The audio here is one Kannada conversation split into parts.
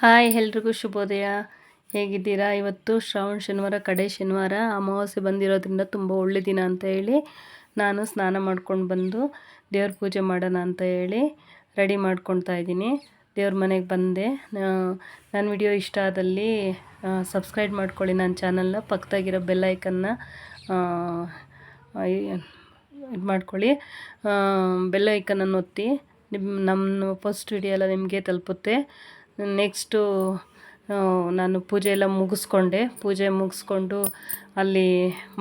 ಹಾಯ್, ಎಲ್ರಿಗೂ ಶುಭೋದಯ. ಹೇಗಿದ್ದೀರಾ? ಇವತ್ತು ಶ್ರಾವಣ ಶನಿವಾರ, ಕಡೆ ಶನಿವಾರ. ಅಮಾವಾಸ್ಯೆ ಬಂದಿರೋದ್ರಿಂದ ತುಂಬ ಒಳ್ಳೆ ದಿನ ಅಂತ ಹೇಳಿ ನಾನು ಸ್ನಾನ ಮಾಡ್ಕೊಂಡು ಬಂದು ದೇವ್ರ ಪೂಜೆ ಮಾಡೋಣ ಅಂತ ಹೇಳಿ ರೆಡಿ ಮಾಡ್ಕೊಳ್ತಾ ಇದ್ದೀನಿ. ದೇವ್ರ ಮನೆಗೆ ಬಂದೆ. ನನ್ನ ವಿಡಿಯೋ ಇಷ್ಟ ಆದಲ್ಲಿ ಸಬ್ಸ್ಕ್ರೈಬ್ ಮಾಡ್ಕೊಳ್ಳಿ ನನ್ನ ಚಾನಲ್ನ. ಪಕ್ಕದಾಗಿರೋ ಬೆಲ್ಲೈಕನ್ನ ಇದು ಮಾಡ್ಕೊಳ್ಳಿ. ಬೆಲ್ಲೈಕನನ್ನು ಒತ್ತಿ. ನಿಮ್ಮ ನಮ್ಮ ಫಸ್ಟ್ ವಿಡಿಯೋ ಎಲ್ಲ ನಿಮಗೆ ತಲುಪುತ್ತೆ. ನೆಕ್ಸ್ಟು ನಾನು ಪೂಜೆ ಎಲ್ಲ ಮುಗಿಸ್ಕೊಂಡೆ. ಪೂಜೆ ಮುಗಿಸ್ಕೊಂಡು ಅಲ್ಲಿ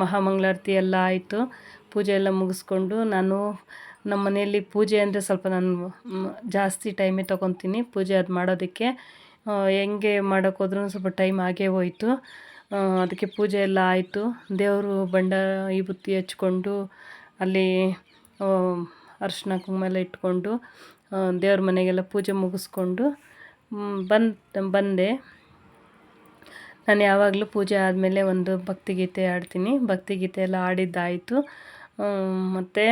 ಮಹಾಮಂಗಳಾರತಿ ಎಲ್ಲ ಆಯಿತು. ಪೂಜೆ ಎಲ್ಲ ಮುಗಿಸ್ಕೊಂಡು ನಾನು ನಮ್ಮ ಮನೆಯಲ್ಲಿ ಪೂಜೆ ಅಂದರೆ ಸ್ವಲ್ಪ ನಾನು ಜಾಸ್ತಿ ಟೈಮೇ ತೊಗೊತೀನಿ. ಪೂಜೆ ಅದು ಮಾಡೋದಕ್ಕೆ ಹೆಂಗೆ ಮಾಡೋಕ್ಕೋದ್ರೂ ಸ್ವಲ್ಪ ಟೈಮ್ ಆಗೇ ಹೋಯಿತು. ಅದಕ್ಕೆ ಪೂಜೆ ಎಲ್ಲ ಆಯಿತು. ದೇವರು ಬಂಡ, ಈ ಬುತ್ತಿ ಹಚ್ಕೊಂಡು ಅಲ್ಲಿ ಅರ್ಶಿನ ಕುಂಕುಮ ಎಲ್ಲ ಇಟ್ಕೊಂಡು ದೇವ್ರ ಮನೆಗೆಲ್ಲ ಪೂಜೆ ಮುಗಿಸ್ಕೊಂಡು ಬಂದು, ಬಂದೆ. ನಾನು ಯಾವಾಗಲೂ ಪೂಜೆ ಆದಮೇಲೆ ಒಂದು ಭಕ್ತಿಗೀತೆ ಆಡ್ತೀನಿ ಭಕ್ತಿಗೀತೆ ಎಲ್ಲ ಆಡಿದ್ದಾಯಿತು ಮತ್ತು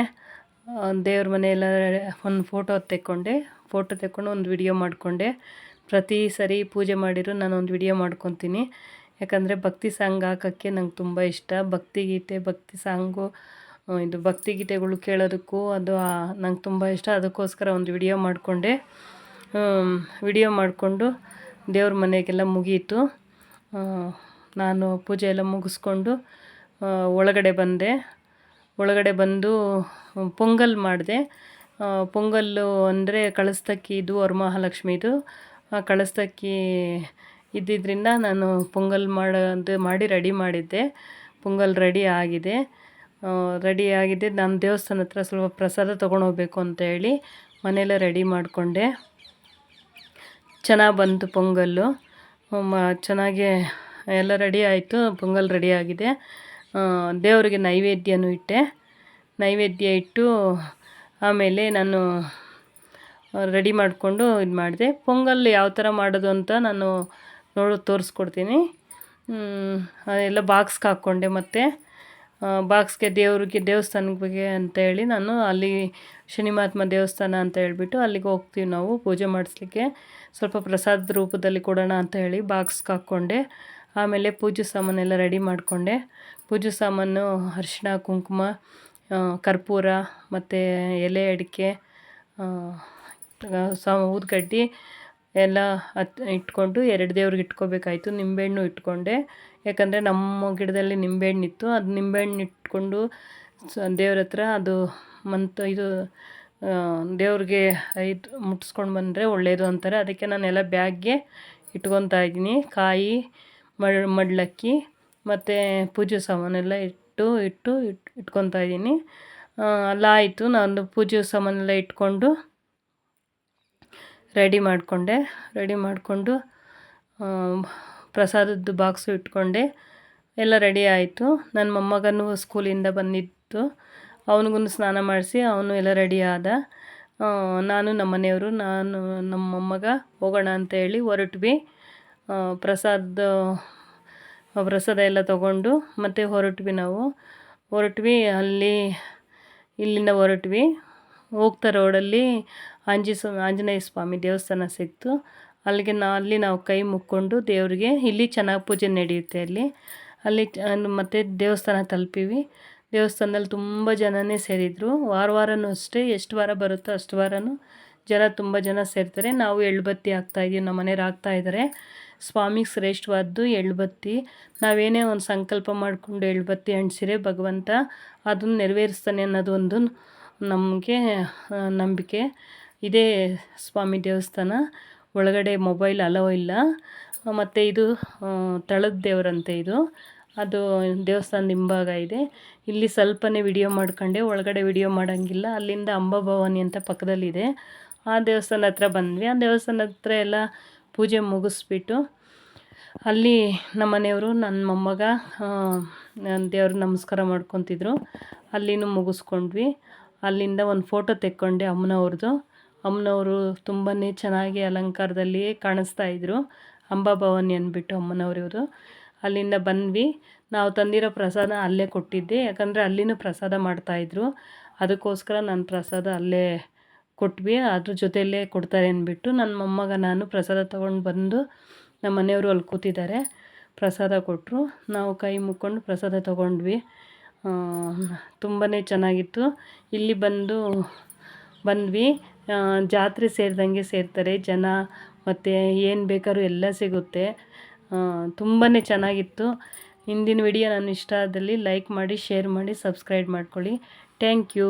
ದೇವ್ರ ಮನೆಯೆಲ್ಲ ಒಂದು ಫೋಟೋ ತೆಕ್ಕೊಂಡೆ. ಫೋಟೋ ತೆಕ್ಕೊಂಡು ಒಂದು ವಿಡಿಯೋ ಮಾಡಿಕೊಂಡೆ. ಪ್ರತಿ ಸರಿ ಪೂಜೆ ಮಾಡಿರೋ ನಾನು ಒಂದು ವಿಡಿಯೋ ಮಾಡ್ಕೊತೀನಿ. ಯಾಕಂದರೆ ಭಕ್ತಿ ಸಾಂಗ್ ಹಾಕೋಕ್ಕೆ ನಂಗೆ ತುಂಬ ಇಷ್ಟ. ಭಕ್ತಿಗೀತೆ, ಭಕ್ತಿ ಸಾಂಗು ಇದು ಭಕ್ತಿಗೀತೆಗಳು ಕೇಳೋದಕ್ಕೂ ಅದು ನಂಗೆ ತುಂಬ ಇಷ್ಟ. ಅದಕ್ಕೋಸ್ಕರ ಒಂದು ವಿಡಿಯೋ ಮಾಡಿಕೊಂಡೆ. ವಿಡಿಯೋ ಮಾಡಿಕೊಂಡು ದೇವ್ರ ಮನೆಗೆಲ್ಲ ಮುಗೀತು. ನಾನು ಪೂಜೆ ಎಲ್ಲ ಮುಗಿಸ್ಕೊಂಡು ಒಳಗಡೆ ಬಂದೆ. ಒಳಗಡೆ ಬಂದು ಪೊಂಗಲ್ ಮಾಡಿದೆ. ಪೊಂಗಲ್ಲು ಅಂದರೆ ಕಳಿಸ್ತಕ್ಕಿ ಇದು ವರಮಹಾಲಕ್ಷ್ಮಿದು ಕಳಿಸ್ತಕ್ಕಿ ಇದ್ದಿದ್ದರಿಂದ ನಾನು ಪೊಂಗಲ್ ಮಾಡೋದು ಮಾಡಿ ರೆಡಿ ಮಾಡಿದ್ದೆ. ಪೊಂಗಲ್ ರೆಡಿ ಆಗಿದೆ. ರೆಡಿ ಆಗಿದೆ. ನಾನು ದೇವಸ್ಥಾನ ಹತ್ರ ಸ್ವಲ್ಪ ಪ್ರಸಾದ ತೊಗೊಂಡೋಗ್ಬೇಕು ಅಂತ ಹೇಳಿ ಮನೆಯಲ್ಲೇ ರೆಡಿ ಮಾಡಿಕೊಂಡೆ. ಚೆನ್ನಾಗಿ ಬಂತು ಪೊಂಗಲ್ಲು. ಮ ಚೆನ್ನಾಗಿ ಎಲ್ಲ ರೆಡಿ ಆಯಿತು, ಪೊಂಗಲ್ ರೆಡಿ ಆಗಿದೆ. ದೇವರಿಗೆ ನೈವೇದ್ಯನೂ ಇಟ್ಟೆ. ನೈವೇದ್ಯ ಇಟ್ಟು ಆಮೇಲೆ ನಾನು ರೆಡಿ ಮಾಡಿಕೊಂಡು ಇದು ಮಾಡಿದೆ. ಪೊಂಗಲ್ ಯಾವ ಥರ ಮಾಡೋದು ಅಂತ ನಾನು ನೋಡು, ತೋರಿಸ್ಕೊಡ್ತೀನಿ. ಅದೆಲ್ಲ ಬಾಕ್ಸ್ಗೆ ಹಾಕ್ಕೊಂಡೆ ಮತ್ತು. ಬಾಕ್ಸ್ಗೆ ದೇವ್ರಿಗೆ, ದೇವಸ್ಥಾನಕ್ಕೆ ಅಂತ ಹೇಳಿ ನಾನು ಅಲ್ಲಿ ಶನಿ ಮಹಾತ್ಮ ದೇವಸ್ಥಾನ ಅಂತ ಹೇಳಿಬಿಟ್ಟು ಅಲ್ಲಿಗೆ ಹೋಗ್ತೀವಿ ನಾವು, ಪೂಜೆ ಮಾಡಿಸ್ಲಿಕ್ಕೆ. ಸ್ವಲ್ಪ ಪ್ರಸಾದದ ರೂಪದಲ್ಲಿ ಕೊಡೋಣ ಅಂತ ಹೇಳಿ ಬಾಕ್ಸ್ಗೆ ಹಾಕ್ಕೊಂಡೆ. ಆಮೇಲೆ ಪೂಜೆ ಸಾಮಾನೆಲ್ಲ ರೆಡಿ ಮಾಡಿಕೊಂಡೆ. ಪೂಜೆ ಸಾಮಾನು ಅರಿಶಿಣ, ಕುಂಕುಮ ಕರ್ಪೂರ ಮತ್ತು ಎಲೆ ಅಡಿಕೆ ಸ, ಊದ್ಗಡ್ಡಿ ಎಲ್ಲ ಹತ್ ಇಟ್ಕೊಂಡು ಎರಡು ದೇವ್ರಿಗೆ ಇಟ್ಕೋಬೇಕಾಯ್ತು, ನಿಂಬೆಹಣ್ಣು ಇಟ್ಕೊಂಡೆ. ಯಾಕಂದರೆ ನಮ್ಮ ಗಿಡದಲ್ಲಿ ನಿಂಬೆಹಣ್ಣಿತ್ತು ಅದು ನಿಂಬೆಹಣ್ಣು ಇಟ್ಕೊಂಡು ದೇವ್ರ ಹತ್ರ ಅದು ಮಂತ್ ಇದು ದೇವ್ರಿಗೆ ಐದು ಮುಟ್ಸ್ಕೊಂಡು ಬಂದರೆ ಒಳ್ಳೆಯದು ಅಂತಾರೆ. ಅದಕ್ಕೆ ನಾನೆಲ್ಲ ಬ್ಯಾಗ್ಗೆ ಇಟ್ಕೊತಾ ಇದ್ದೀನಿ. ಕಾಯಿ ಮಡ್ಲಕ್ಕಿ ಮತ್ತು ಪೂಜೆ ಸಾಮಾನೆಲ್ಲ ಇಟ್ಟು ಇಟ್ಟು ಇಟ್ಟು ಇಟ್ಕೊತಾ ಇದ್ದೀನಿ. ಅಲ್ಲ ಆಯಿತು. ನಾನು ಪೂಜೆ ಸಾಮಾನೆಲ್ಲ ಇಟ್ಕೊಂಡು ರೆಡಿ ಮಾಡಿಕೊಂಡೆ. ರೆಡಿ ಮಾಡಿಕೊಂಡು ಪ್ರಸಾದದ್ದು ಬಾಕ್ಸು ಇಟ್ಕೊಂಡೆ. ಎಲ್ಲ ರೆಡಿ ಆಯಿತು. ನನ್ನ ಮೊಮ್ಮಗನೂ ಸ್ಕೂಲಿಂದ ಬಂದಿತ್ತು. ಅವನಿಗೂ ಸ್ನಾನ ಮಾಡಿಸಿ ಅವನು ಎಲ್ಲ ರೆಡಿ ಆದ. ನಾನು ನಮ್ಮ ಮನೆಯವರು, ನಾನು ನಮ್ಮ ಮೊಮ್ಮಗ ಹೋಗೋಣ ಅಂತ ಹೇಳಿ ಹೊರಟ್ವಿ. ಪ್ರಸಾದ ಪ್ರಸಾದ ಎಲ್ಲ ತಗೊಂಡು ಮತ್ತೆ ಹೊರಟ್ವಿ ನಾವು. ಹೊರಟ್ವಿ, ಅಲ್ಲಿ, ಇಲ್ಲಿಂದ ಹೊರಟ್ವಿ. ಹೋಗ್ತಾ ರೋಡಲ್ಲಿ ಆಂಜಿ, ಆಂಜನೇಯ ಸ್ವಾಮಿ ದೇವಸ್ಥಾನ ಸಿಕ್ತು. ಅಲ್ಲಿಗೆ ನಾ, ಅಲ್ಲಿ ನಾವು ಕೈ ಮುಕ್ಕೊಂಡು ದೇವರಿಗೆ, ಇಲ್ಲಿ ಚೆನ್ನಾಗಿ ಪೂಜೆ ನಡೆಯುತ್ತೆ ಅಲ್ಲಿ. ಅಲ್ಲಿ ಮತ್ತು ದೇವಸ್ಥಾನ ತಲುಪೀವಿ. ದೇವಸ್ಥಾನದಲ್ಲಿ ತುಂಬ ಜನನೇ ಸೇರಿದರು. ವಾರ ವಾರನೂ ಅಷ್ಟೇ, ಎಷ್ಟು ವಾರ ಬರುತ್ತೋ ಅಷ್ಟು ವಾರನೂ ಜನ ತುಂಬ ಜನ ಸೇರ್ತಾರೆ. ನಾವು ಎಳ್ಳುಬತ್ತಿ ಹಾಕ್ತಾಯಿದ್ದೀವಿ ನಮ್ಮ ಮನೆಯವ್ರು ಹಾಕ್ತಾಯಿದ್ದಾರೆ ಸ್ವಾಮಿಗೆ ಶ್ರೇಷ್ಠವಾದ್ದು ಎಳ್ಬತ್ತಿ. ನಾವೇನೇ ಒಂದು ಸಂಕಲ್ಪ ಮಾಡಿಕೊಂಡು ಎಳ್ಬತ್ತಿ ಅಂಟಿಸಿರೆ ಭಗವಂತ ಅದನ್ನು ನೆರವೇರಿಸ್ತಾನೆ ಅನ್ನೋದು ಒಂದು ನಮಗೆ ನಂಬಿಕೆ. ಇದೇ ಸ್ವಾಮಿ ದೇವಸ್ಥಾನ. ಒಳಗಡೆ ಮೊಬೈಲ್ ಅಲೋ ಇಲ್ಲ. ಮತ್ತು ಇದು ತಳದ ದೇವರಂತೆ ಇದು. ಅದು ದೇವಸ್ಥಾನದ ಹಿಂಭಾಗ ಇದೆ. ಇಲ್ಲಿ ಸ್ವಲ್ಪನೇ ವಿಡಿಯೋ ಮಾಡ್ಕೊಂಡೆ, ಒಳಗಡೆ ವಿಡಿಯೋ ಮಾಡೋಂಗಿಲ್ಲ. ಅಲ್ಲಿಂದ ಅಂಬಾಭವಾನಿ ಅಂತ ಪಕ್ಕದಲ್ಲಿದೆ. ಆ ದೇವಸ್ಥಾನ ಹತ್ರ ಬಂದ್ವಿ. ಆ ದೇವಸ್ಥಾನ ಹತ್ರ ಎಲ್ಲ ಪೂಜೆ ಮುಗಿಸ್ಬಿಟ್ಟು ಅಲ್ಲಿ ನಮ್ಮ ಮನೆಯವರು ನನ್ನ ಮೊಮ್ಮಗ ದೇವ್ರಿಗೆ ನಮಸ್ಕಾರ ಮಾಡ್ಕೊತಿದ್ರು. ಅಲ್ಲಿನೂ ಮುಗಿಸ್ಕೊಂಡ್ವಿ. ಅಲ್ಲಿಂದ ಒಂದು ಫೋಟೋ ತೆಕ್ಕೊಂಡೆ ಅಮ್ಮನವ್ರದ್ದು ಅಮ್ಮನವರು ತುಂಬಾ ಚೆನ್ನಾಗಿ ಅಲಂಕಾರದಲ್ಲಿ ಕಾಣಿಸ್ತಾ ಇದ್ದರು ಅಂಬಾಭವಾನಿ ಅಂದ್ಬಿಟ್ಟು ಅಮ್ಮನವ್ರವರು ಅಲ್ಲಿಂದ ಬಂದ್ವಿ. ನಾವು ತಂದಿರೋ ಪ್ರಸಾದ ಅಲ್ಲೇ ಕೊಟ್ಟಿದ್ದೆ. ಯಾಕಂದರೆ ಅಲ್ಲಿನೂ ಪ್ರಸಾದ ಮಾಡ್ತಾಯಿದ್ರು ಅದಕ್ಕೋಸ್ಕರ ನಾನು ಪ್ರಸಾದ ಅಲ್ಲೇ ಕೊಟ್ವಿ. ಅದ್ರ ಜೊತೆಯಲ್ಲೇ ಕೊಡ್ತಾರೆ ಅಂದ್ಬಿಟ್ಟು ನನ್ನ ಮೊಮ್ಮಗ ನಾನು ಪ್ರಸಾದ ತೊಗೊಂಡು ಬಂದು ನಮ್ಮ ಮನೆಯವರು ಅಲ್ಲಿ ಕೂತಿದ್ದಾರೆ. ಪ್ರಸಾದ ಕೊಟ್ಟರು ನಾವು ಕೈ ಮುಕ್ಕೊಂಡು ಪ್ರಸಾದ ತೊಗೊಂಡ್ವಿ. ತುಂಬಾ ಚೆನ್ನಾಗಿತ್ತು. ಇಲ್ಲಿ ಬಂದು ಬಂದ್ವಿ. ಜಾತ್ರೆ ಸೇರಿದಂಗೆ ಸೇರ್ತಾರೆ. ಜನ ಮತ್ತು ಏನು ಬೇಕಾದ್ರೂ ಎಲ್ಲ ಸಿಗುತ್ತೆ. ತುಂಬಾ ಚೆನ್ನಾಗಿತ್ತು. ಇಂದಿನ ವಿಡಿಯೋ ನಾನು ಇಷ್ಟ ಆದಲ್ಲಿ ಲೈಕ್ ಮಾಡಿ ಶೇರ್ ಮಾಡಿ ಸಬ್ಸ್ಕ್ರೈಬ್ ಮಾಡ್ಕೊಳ್ಳಿ. Thank you